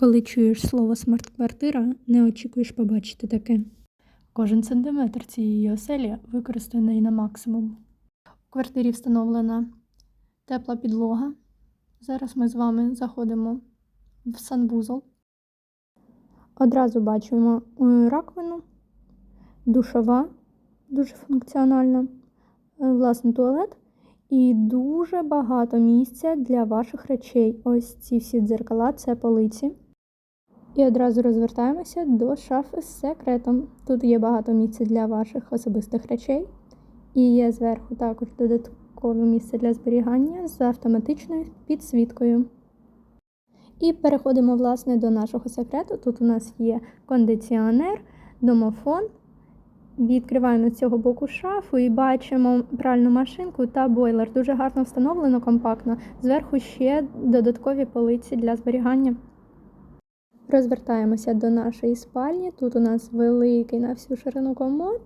Коли чуєш слово смарт-квартира, не очікуєш побачити таке. Кожен сантиметр цієї оселі використаний на максимум. У квартирі встановлена тепла підлога. Зараз ми з вами заходимо в санвузол. Одразу бачимо е, раковину, душова, дуже функціональна, е, власний туалет і дуже багато місця для ваших речей. Ось ці всі дзеркала це полиці. І одразу розвертаємося до шафи з секретом. Тут є багато місця для ваших особистих речей. І є зверху також додаткове місце для зберігання з автоматичною підсвіткою. І переходимо, власне, до нашого секрету. Тут у нас є кондиціонер, домофон. Відкриваємо з цього боку шафу і бачимо пральну машинку та бойлер. Дуже гарно встановлено, компактно. Зверху ще додаткові полиці для зберігання. Розвертаємося до нашої спальні. Тут у нас великий на всю ширину комод.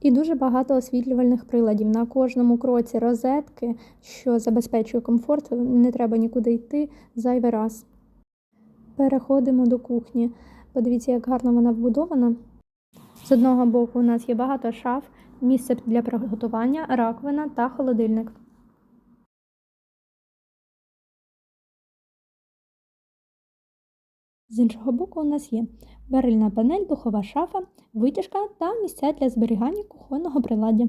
І дуже багато освітлювальних приладів. На кожному кроці розетки, що забезпечує комфорт, не треба нікуди йти зайвий раз. Переходимо до кухні. Подивіться, як гарно вона вбудована. З одного боку у нас є багато шаф, місце для приготування, раковина та холодильник. З іншого боку у нас є барильна панель, духова шафа, витяжка та місця для зберігання кухонного приладдя.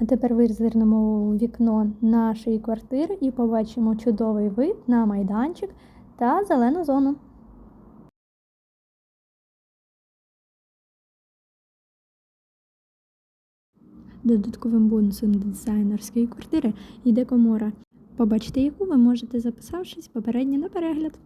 А тепер визирнемо у вікно нашої квартири і побачимо чудовий вид на майданчик та зелену зону. Додатковим бонусом до дизайнерської квартири йде комора. Побачите, яку ви можете записавшись попередньо на перегляд.